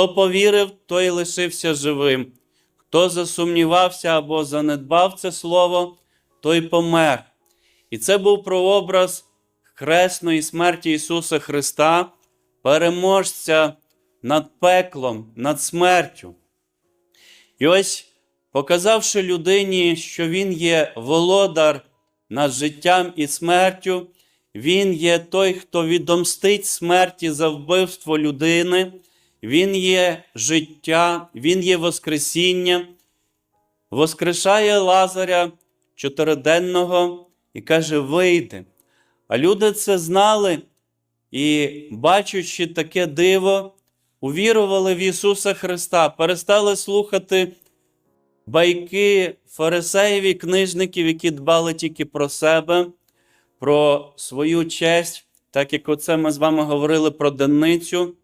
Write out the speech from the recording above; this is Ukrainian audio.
Хто повірив, той лишився живим. Хто засумнівався або занедбав це слово, той помер. І це був прообраз хресної смерті Ісуса Христа, переможця над пеклом, над смертю. І ось, показавши людині, що Він є володар над життям і смертю, Він є той, хто відомстить смерті за вбивство людини, Він є життя, Він є Воскресіння, воскрешає Лазаря чотириденного і каже: вийди. А люди це знали і, бачачи таке диво, увірували в Ісуса Христа, перестали слухати байки фарисеїв і книжників, які дбали тільки про себе, про свою честь, так як оце ми з вами говорили про денницю.